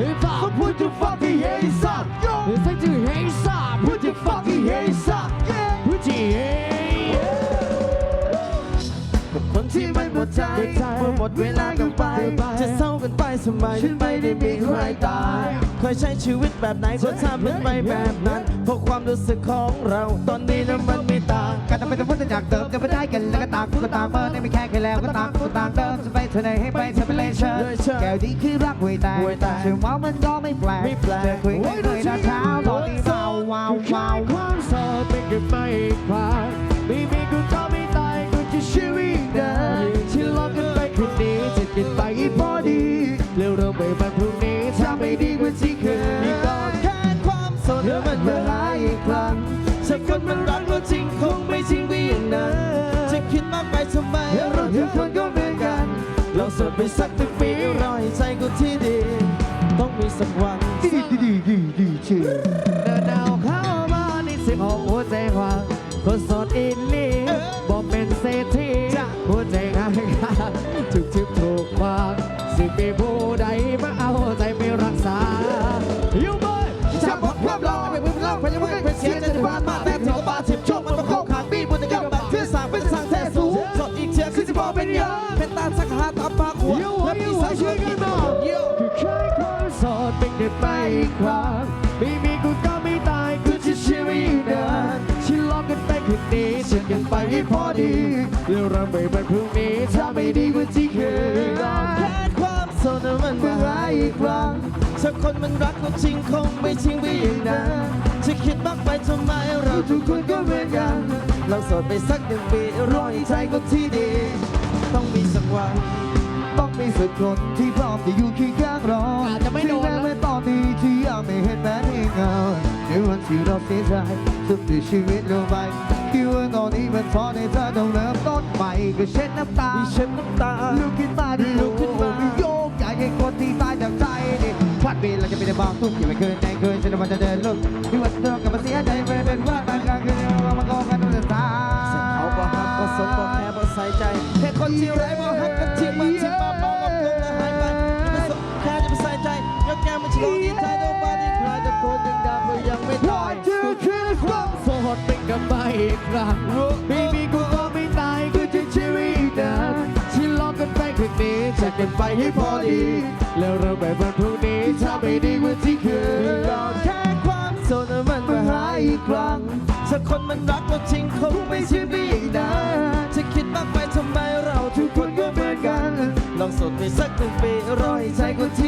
If I Put your fucking hands up Take your hands up Put your fucking hands up yeah. Put your hands คนที่ไม่หมดใจเมื่อหมดเวลากันไป จะเศร้ากันไปสมัยที่ไม่ได้มีใครตายเคยใช้ชีวิตแบบไหนก็ทำเป็นไปแบบนั้นเพราะความรู้สึกของเราตอนนี้นั้นมันไม่ต่างกันต้องไปต้องพูดจากเดิมกันไม่ได้กันแล้วก็ต่างคนก็ต่างเบอร์นี่ไม่แค่แค่แล้วก็ต่างคนก็ต่างเดิมจะไปเท่าไหนให้ไป เธอเป็นเลเชอร์แก้วนี้คือรักหวยตายถึงว่ามันก็ไม่แปลกจะคุยกันเลยนะเช้าตอนนี้ว้าวว้าวว้าวความโสดเป็นกันไม่คลายไม่มีกูก็ไม่ตายกูจะชีวิตเดินที่ลองกันไปคืนนี้จะกินไปพอดีเร็วเราไปวันพรุ่งนี้ถ้าไม่ดีกว่าที่เคยนี่ก็แค่ความโสดแล้วมันเมื่อไรอีกครั้งถ้าคนมันรักเราจริง สดไปสักถึงปีรอยใจกูที่ดี ต้องมีสักวันดีดีดีดีชื่อเดินดาวเข้ามาในเสียงของหัวใจหวังคนสดอินลีบ เป็นยาเป็นตาสักหาตาปากหัวอยู่และอมียู่สายช่ช่ววยยกักันนหน่มาอยคือใครความโสดเป็นเด็กไปอีกครั้งไม่มีกูก็ไม่ตายกูจะชีวิตเดินฉันลองกันไปคืนนี้ฉันกันไปให้พอดีเร็วเราไปวันพรุ่งนี้ถ้าไม่ดีกว่าที่เคยแค่ความโสดมันเมื่อไรอีกครั้งถ้าคนมันรักเราจริงคงไม่ทิ้งไปอย่างนั้นจะคิดมากไปทำไมเราทุกคนก็เหมือนกันเราโสดไปสักหนึ่งปีรอให้ใจก็ที่ สักคนที่พร้อมจะอยู่เคียงข้างเราอาจจะไม่โดนถึงแม้ว่าตอนนี้ที่ยังไม่เห็นแม้เพียงเงาในวันที่เราเสียใจสุดที่ชีวิตลงไปคิดว่าตอนนี้มันท้อในเธอต้องเริ่มต้นใหม่ก็เช็ดน้ำตา มีเช็ดน้ำตา ลุกขึ้นมาดิลุกขึ้นมาโยกใหญ่ให้คนที่ตายจากใจดิพัดเวลาจะไม่ได้บอกทุกอย่าไปเกินใจเกินฉันว่าจะเดินลุกที่ว่าเธอกลับมาเสียใจ กลับมาอีกครั้งไม่มีกูก็ไม่ตายกูจะชีวิตอีกนที่ลองกันไปคืนนี้จากกันไปให้พอดี แล้วเราไปวันพรุ่งนี้ถ้าไม่ดีกว่าที่เคยรอแค่ความโซนมันมาหาอีกครั้งถ้าคนมันรักเราจริงคงไม่ใช่บีนะจะคิดมากไปทำไมเราทุกคนก็เหมือนกัน ลองสดไปสักหนึ่งปีรอให้ใจคนที่